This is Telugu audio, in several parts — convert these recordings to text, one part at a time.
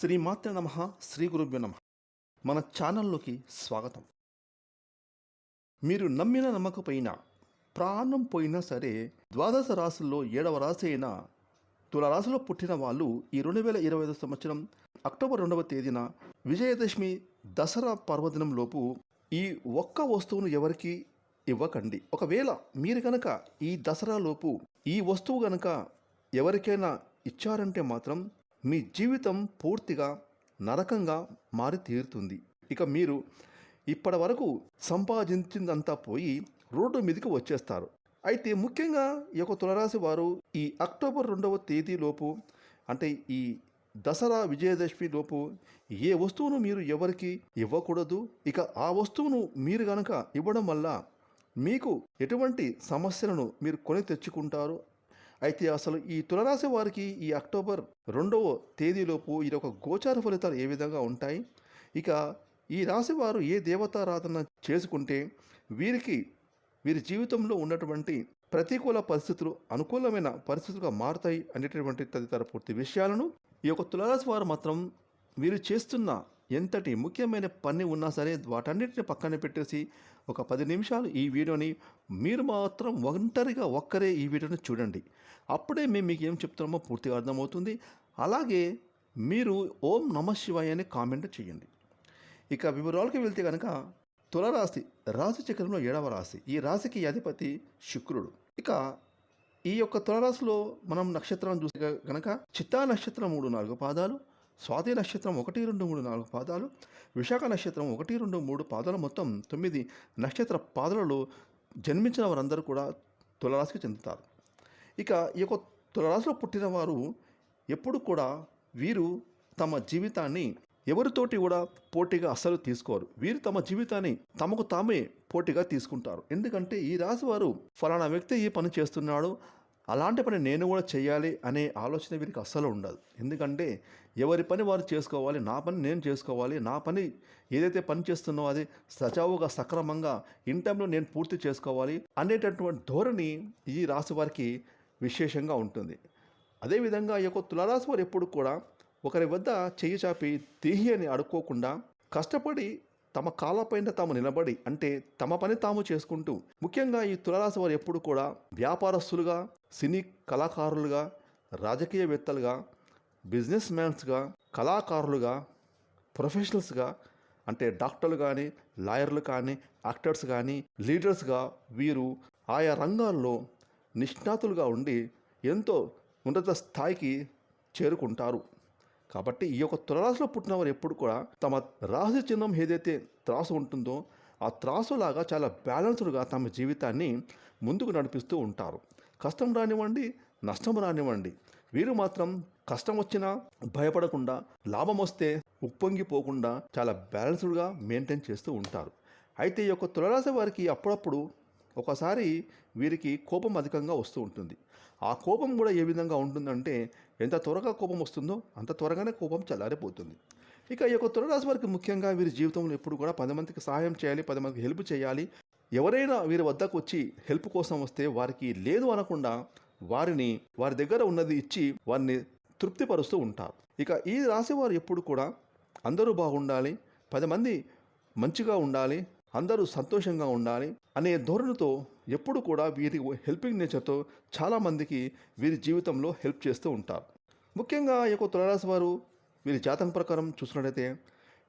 శ్రీమాత్ర నమ శ్రీ గురుభ్యో నమ. మన ఛానల్లోకి స్వాగతం. మీరు నమ్మిన నమ్మకపోయినా ప్రాణం పోయినా సరే ద్వాదశ రాశుల్లో ఏడవ రాశి అయిన తులరాశిలో పుట్టిన వాళ్ళు ఈ రెండు వేల ఇరవై ఐదు సంవత్సరం అక్టోబర్ రెండవ తేదీన విజయదశమి దసరా పర్వదినం లోపు ఈ ఒక్క వస్తువును ఎవరికి ఇవ్వకండి. ఒకవేళ మీరు కనుక ఈ దసరా లోపు ఈ వస్తువు కనుక ఎవరికైనా ఇచ్చారంటే మాత్రం మీ జీవితం పూర్తిగా నరకంగా మారి తీరుతుంది. ఇక మీరు ఇప్పటి వరకు సంపాదించిందంతా పోయి రోడ్డు మీదకి వచ్చేస్తారు. అయితే ముఖ్యంగా ఈ యొక్క తులరాశి వారు ఈ అక్టోబర్ రెండవ తేదీలోపు అంటే ఈ దసరా విజయదశమి లోపు ఏ వస్తువును మీరు ఎవరికి ఇవ్వకూడదు ఇక ఆ వస్తువును మీరు గనక ఇవ్వడం వల్ల మీకు ఎటువంటి సమస్యలను మీరు కొని తెచ్చుకుంటారు అయితే అసలు ఈ తులరాశి వారికి ఈ అక్టోబర్ రెండవ తేదీలోపు ఈ యొక్క గోచార ఫలితాలు ఏ విధంగా ఉంటాయి? ఇక ఈ రాశి వారు ఏ దేవతారాధన చేసుకుంటే వీరికి వీరి జీవితంలో ఉన్నటువంటి ప్రతికూల పరిస్థితులు అనుకూలమైన పరిస్థితులుగా మారుతాయి అనేటటువంటి తదితర పూర్తి విషయాలను ఈ యొక్క తులరాశి వారు మాత్రం వీరు చేస్తున్న ఎంతటి ముఖ్యమైన పని ఉన్నా సరే వాటన్నిటిని పక్కన పెట్టేసి ఒక పది నిమిషాలు ఈ వీడియోని మీరు మాత్రం ఒంటరిగా ఒక్కరే ఈ వీడియోని చూడండి. అప్పుడే మేము మీకు ఏం చెప్తున్నామో పూర్తిగా అర్థమవుతుంది. అలాగే మీరు ఓం నమ శివాయ అని కామెంట్ చేయండి. ఇక వివరాలకు వెళ్తే కనుక తులరాశి రాశి చక్రంలో ఏడవ రాశి. ఈ రాశికి అధిపతి శుక్రుడు. ఇక ఈ యొక్క తులరాశిలో మనం నక్షత్రం చూసే కనుక చిత్తా నక్షత్రం మూడు నాలుగు పాదాలు స్వాతి నక్షత్రం ఒకటి రెండు మూడు నాలుగు పాదాలు విశాఖ నక్షత్రం ఒకటి రెండు మూడు పాదాలు మొత్తం తొమ్మిది నక్షత్ర పాదాలలో జన్మించిన వారందరూ కూడా తులరాశికి చెందుతారు. ఇక ఈ యొక్క తులరాశిలో పుట్టిన వారు ఎప్పుడు కూడా వీరు తమ జీవితాన్ని ఎవరితోటి కూడా పోటీగా అస్సలు తీసుకోరు. వీరు తమ జీవితాన్ని తమకు తామే పోటీగా తీసుకుంటారు. ఎందుకంటే ఈ రాశి వారు ఫలానా వ్యక్తి ఈ పని చేస్తున్నాడు అలాంటి పని నేను కూడా చేయాలి అనే ఆలోచన వీరికి అస్సలు ఉండదు. ఎందుకంటే ఎవరి పని వారు చేసుకోవాలి నా పని నేను చేసుకోవాలి నా పని ఏదైతే పని చేస్తున్నో అది సజావుగా సక్రమంగా ఇన్ టైంలో నేను పూర్తి చేసుకోవాలి అనేటటువంటి ధోరణి ఈ రాశి వారికి విశేషంగా ఉంటుంది. అదేవిధంగా ఈ యొక్క తులారాశి వారు ఎప్పుడు కూడా ఒకరి వద్ద చెయ్యి చాపి తీహి అని అడుక్కోకుండా కష్టపడి తమ కాళ్ళపైన తాము నిలబడి అంటే తమ పని తాము చేసుకుంటూ ముఖ్యంగా ఈ తులరాశి వారు ఎప్పుడు కూడా వ్యాపారస్తులుగా సినీ కళాకారులుగా రాజకీయవేత్తలుగా బిజినెస్ మ్యాన్స్గా కళాకారులుగా ప్రొఫెషనల్స్గా అంటే డాక్టర్లు కానీ లాయర్లు కానీ యాక్టర్స్ కానీ లీడర్స్గా వీరు ఆయా రంగాల్లో నిష్ణాతులుగా ఉండి ఎంతో ఉన్నత స్థాయికి చేరుకుంటారు. కాబట్టి ఈ యొక్క తులరాశిలో పుట్టిన వారు ఎప్పుడు కూడా తమ రాశి చిహ్నం ఏదైతే త్రాసు ఉంటుందో ఆ త్రాసులాగా చాలా బ్యాలెన్స్డ్గా తమ జీవితాన్ని ముందుకు నడిపిస్తూ ఉంటారు. కష్టం రానివ్వండి నష్టం రానివ్వండి. వీరు మాత్రం కష్టం వచ్చినా భయపడకుండా లాభం వస్తే ఉప్పొంగిపోకుండా చాలా బ్యాలెన్స్డ్గా మెయింటైన్ చేస్తూ ఉంటారు. అయితే ఈ యొక్క తులరాశి వారికి అప్పుడప్పుడు ఒకసారి వీరికి కోపం అధికంగా వస్తూ ఉంటుంది. ఆ కోపం కూడా ఏ విధంగా ఉంటుందంటే ఎంత త్వరగా కోపం వస్తుందో అంత త్వరగానే కోపం చల్లారిపోతుంది. ఇక ఈ యొక్క తులరాశి వారికి ముఖ్యంగా వీరి జీవితంలో ఎప్పుడు కూడా పది మందికి సహాయం చేయాలి పది మందికి హెల్ప్ చేయాలి ఎవరైనా వీరి వద్దకు వచ్చి హెల్ప్ కోసం వస్తే వారికి లేదు అనకుండా వారిని వారి దగ్గర ఉన్నది ఇచ్చి వారిని తృప్తిపరుస్తూ ఉంటారు. ఇక ఈ రాసేవారు ఎప్పుడు కూడా అందరూ బాగుండాలి పది మంది మంచిగా ఉండాలి అందరూ సంతోషంగా ఉండాలి అనే ధోరణితో ఎప్పుడు కూడా వీరి హెల్పింగ్ నేచర్తో చాలామందికి వీరి జీవితంలో హెల్ప్ చేస్తూ ఉంటారు. ముఖ్యంగా ఈ యొక్క తులరాశి వారు వీరి జాతకం ప్రకారం చూసినట్లయితే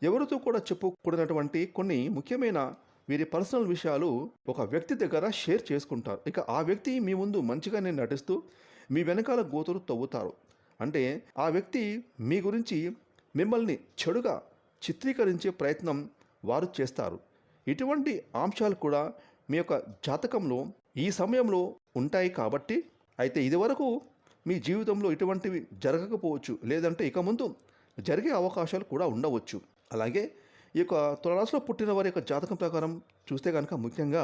ఎవరితో కూడా చెప్పుకూడనటువంటి కొన్ని ముఖ్యమైన వీరి పర్సనల్ విషయాలు ఒక వ్యక్తి దగ్గర షేర్ చేసుకుంటారు. ఇక ఆ వ్యక్తి మీ ముందు మంచిగానే నటిస్తూ మీ వెనకాల గోతులు తవ్వుతారు. అంటే ఆ వ్యక్తి మీ గురించి మిమ్మల్ని చెడుగా చిత్రీకరించే ప్రయత్నం వారు చేస్తారు. ఇటువంటి అంశాలు కూడా మీ యొక్క జాతకంలో ఈ సమయంలో ఉంటాయి కాబట్టి అయితే ఇదివరకు మీ జీవితంలో ఇటువంటివి జరగకపోవచ్చు. లేదంటే ఇక ముందు జరిగే అవకాశాలు కూడా ఉండవచ్చు. అలాగే ఈ యొక్క తులరాశిలో పుట్టిన వారి యొక్క జాతకం ప్రకారం చూస్తే కనుక ముఖ్యంగా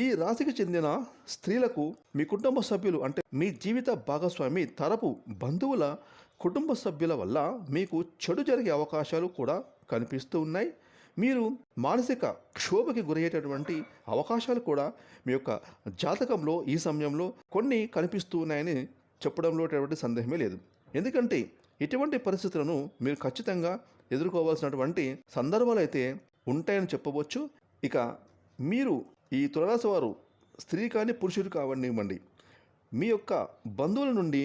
ఈ రాశికి చెందిన స్త్రీలకు మీ కుటుంబ సభ్యులు అంటే మీ జీవిత భాగస్వామి తరపు బంధువుల కుటుంబ సభ్యుల వల్ల మీకు చెడు జరిగే అవకాశాలు కూడా కనిపిస్తూ ఉన్నాయి. మీరు మానసిక క్షోభకి గురయ్యేటటువంటి అవకాశాలు కూడా మీ యొక్క జాతకంలో ఈ సమయంలో కొన్ని కనిపిస్తూ ఉన్నాయని చెప్పడంలో సందేహమే లేదు. ఎందుకంటే ఇటువంటి పరిస్థితులను మీరు ఖచ్చితంగా ఎదుర్కోవాల్సినటువంటి సందర్భాలు అయితే ఉంటాయని చెప్పవచ్చు. ఇక మీరు ఈ తులరాశి వారు స్త్రీ కానీ పురుషుడు కావనివ్వండి. మీ యొక్క బంధువుల నుండి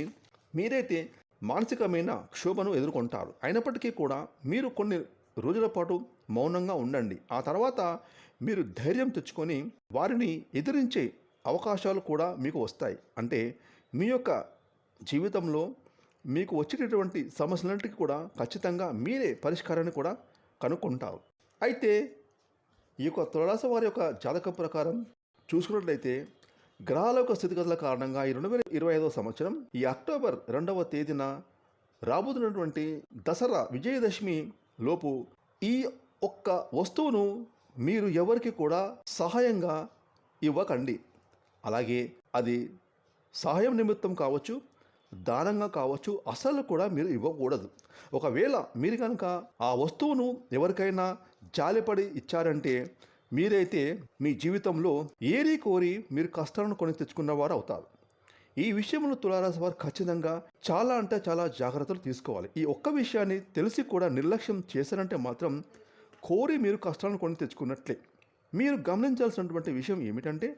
మీరైతే మానసికమైన క్షోభను ఎదుర్కొంటారు. అయినప్పటికీ కూడా మీరు కొన్ని రోజుల పాటు మౌనంగా ఉండండి. ఆ తర్వాత మీరు ధైర్యం తెచ్చుకొని వారిని ఎదిరించే అవకాశాలు కూడా మీకు వస్తాయి. అంటే మీ యొక్క జీవితంలో మీకు వచ్చేటటువంటి సమస్యలన్నిటికీ కూడా ఖచ్చితంగా మీరే పరిష్కారాన్ని కూడా కనుక్కుంటారు. అయితే ఈ యొక్క తులరాశి వారి యొక్క జాతకం ప్రకారం చూసుకున్నట్లయితే గ్రహాల యొక్క స్థితిగతుల కారణంగా ఈ రెండు వేల ఇరవై ఐదవ సంవత్సరం ఈ అక్టోబర్ రెండవ తేదీన రాబోతున్నటువంటి దసరా విజయదశమి లోపు ఈ ఒక్క వస్తువును మీరు ఎవరికి కూడా సహాయంగా ఇవ్వకండి. అలాగే అది సహాయం నిమిత్తం కావచ్చు దానంగా కావచ్చు అసలు కూడా మీరు ఇవ్వకూడదు. ఒకవేళ మీరు కనుక ఆ వస్తువును ఎవరికైనా జాలిపడి ఇచ్చారంటే మీరైతే మీ జీవితంలో ఏరి కోరి మీరు కష్టాలను కొని తెచ్చుకున్నవారు అవుతారు. ఈ విషయంలో తులారాశి వారు ఖచ్చితంగా చాలా అంటే చాలా జాగ్రత్తలు తీసుకోవాలి. ఈ ఒక్క విషయాన్ని తెలిసి కూడా నిర్లక్ష్యం చేశారంటే మాత్రం కోరి మీరు కష్టాలను కొని తెచ్చుకున్నట్లే. మీరు గమనించాల్సినటువంటి విషయం ఏమిటంటే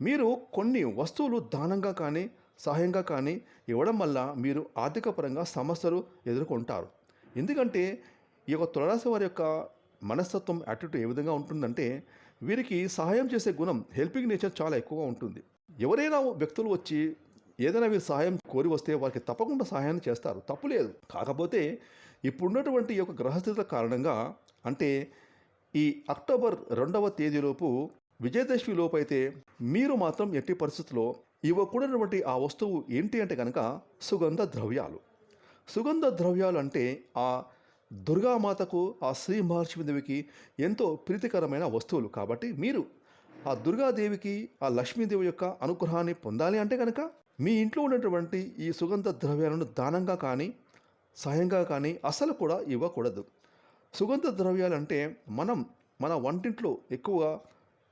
మీరు కొన్ని వస్తువులు దానంగా కానీ సహాయంగా కానీ ఇవ్వడం వల్ల మీరు ఆర్థికపరంగా సమస్యలు ఎదుర్కొంటారు. ఎందుకంటే ఈ యొక్క తులరాశి వారి యొక్క మనస్తత్వం యాటిట్యూడ్ ఏ విధంగా ఉంటుందంటే వీరికి సహాయం చేసే గుణం హెల్పింగ్ నేచర్ చాలా ఎక్కువగా ఉంటుంది. ఎవరైనా వ్యక్తులు వచ్చి ఏదైనా వీరు సహాయం కోరి వస్తే వారికి తప్పకుండా సహాయాన్ని చేస్తారు. తప్పు లేదు. కాకపోతే ఇప్పుడున్నటువంటి ఈ యొక్క గ్రహస్థితుల కారణంగా అంటే ఈ అక్టోబర్ రెండవ తేదీలోపు విజయదశమి లోపు అయితే మీరు మాత్రం ఎట్టి పరిస్థితుల్లో ఇవ్వకూడనటువంటి ఆ వస్తువు ఏంటి అంటే కనుక సుగంధ ద్రవ్యాలు. సుగంధ ద్రవ్యాలు అంటే ఆ దుర్గామాతకు ఆ శ్రీ మహాలక్ష్మీదేవికి ఎంతో ప్రీతికరమైన వస్తువులు. కాబట్టి మీరు ఆ దుర్గాదేవికి ఆ లక్ష్మీదేవి యొక్క అనుగ్రహాన్ని పొందాలి అంటే కనుక మీ ఇంట్లో ఉన్నటువంటి ఈ సుగంధ ద్రవ్యాలను దానంగా కానీ సహాయంగా కానీ అసలు కూడా ఇవ్వకూడదు. సుగంధ ద్రవ్యాలు అంటే మనం మన వంటింట్లో ఎక్కువగా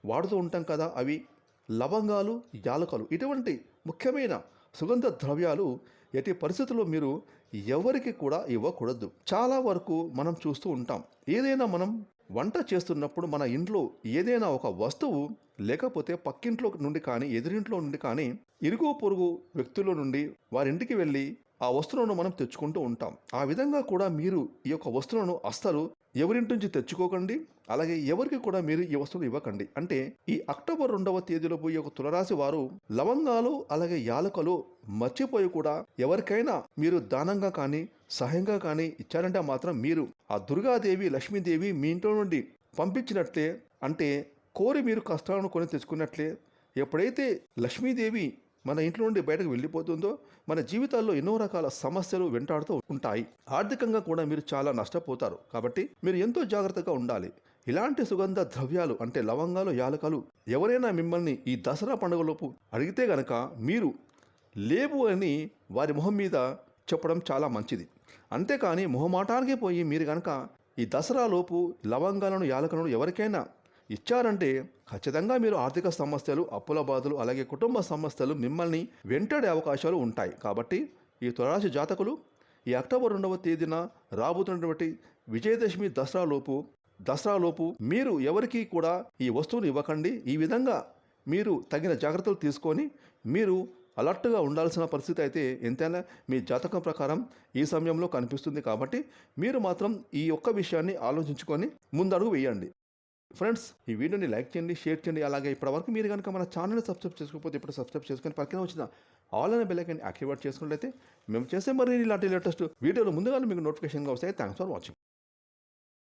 వాడుతూ ఉంటాం కదా అవి. లవంగాలు యాలకలు ఇటువంటి ముఖ్యమైన సుగంధ ద్రవ్యాలు ఎట్టి పరిస్థితుల్లో మీరు ఎవరికి కూడా ఇవ్వకూడదు. చాలా వరకు మనం చూస్తూ ఉంటాం. ఏదైనా మనం వంట చేస్తున్నప్పుడు మన ఇంట్లో ఏదైనా ఒక వస్తువు లేకపోతే పక్కింట్లో నుండి కానీ ఎదురింట్లో నుండి కానీ ఇరుగు పొరుగు వ్యక్తుల నుండి వారింటికి వెళ్ళి ఆ వస్తువులను మనం తెచ్చుకుంటూ ఉంటాం. ఆ విధంగా కూడా మీరు ఈ యొక్క వస్తువులను అస్సలు ఎవరింటి నుంచి తెచ్చుకోకండి అలాగే ఎవరికి కూడా మీరు ఈ వస్తువులు ఇవ్వకండి. అంటే ఈ అక్టోబర్ రెండవ తేదీలో పోయే ఒక తులరాశి వారు లవంగాలు అలాగే యాలకలు మర్చిపోయి కూడా ఎవరికైనా మీరు దానంగా కానీ సహాయంగా కానీ ఇచ్చారంటే మాత్రం మీరు ఆ దుర్గాదేవి లక్ష్మీదేవి మీ ఇంట్లో నుండి పంపించినట్లే అంటే కోరి మీరు కష్టాలను కొని తెచ్చుకున్నట్లే ఎప్పుడైతే లక్ష్మీదేవి మన ఇంట్లో నుండి బయటకు వెళ్ళిపోతుందో మన జీవితాల్లో ఎన్నో రకాల సమస్యలు వెంటాడుతూ ఉంటాయి. ఆర్థికంగా కూడా మీరు చాలా నష్టపోతారు. కాబట్టి మీరు ఎంతో జాగ్రత్తగా ఉండాలి. ఇలాంటి సుగంధ ద్రవ్యాలు అంటే లవంగాలు యాలకలు ఎవరైనా మిమ్మల్ని ఈ దసరా పండుగలోపు అడిగితే గనక మీరు లేవు అని వారి మొహం మీద చెప్పడం చాలా మంచిది. అంతేకాని మొహమాటానికి పోయి మీరు కనుక ఈ దసరాలోపు లవంగాలను యాలకలను ఎవరికైనా ఇచ్చారంటే ఖచ్చితంగా మీరు ఆర్థిక సమస్యలు అప్పుల బాధలు అలాగే కుటుంబ సమస్యలు మిమ్మల్ని వెంటాడే అవకాశాలు ఉంటాయి. కాబట్టి ఈ తులరాశి జాతకులు ఈ అక్టోబర్ రెండవ తేదీన రాబోతున్నటువంటి విజయదశమి దసరాలోపు దసరాలోపు మీరు ఎవరికీ కూడా ఈ వస్తువుని ఇవ్వకండి. ఈ విధంగా మీరు తగిన జాగ్రత్తలు తీసుకొని మీరు అలర్ట్గా ఉండాల్సిన పరిస్థితి అయితే ఎంతైనా మీ జాతకం ప్రకారం ఈ సమయంలో కనిపిస్తుంది. కాబట్టి మీరు మాత్రం ఈ ఒక్క విషయాన్ని ఆలోచించుకొని ముందడుగు వేయండి. ఫ్రెండ్స్ ఈ వీడియోని లైక్ చేయండి షేర్ చేయండి. అలాగే ఇప్పటివరకు మీరు కనుక మన ఛానల్ని సబ్స్క్రైబ్ చేసుకోకపోతే ఇప్పుడు సబ్స్క్రైబ్ చేసుకొని పక్కన వచ్చిన ఆల్ అనే బెల్ యాక్టివేట్ చేసుకున్నట్లయితే మేము చేసే మరి ఇలాంటి లేటెస్ట్ వీడియోలు ముందుగానే మీకు నోటిఫికేషన్గా వస్తాయి. Thanks for watching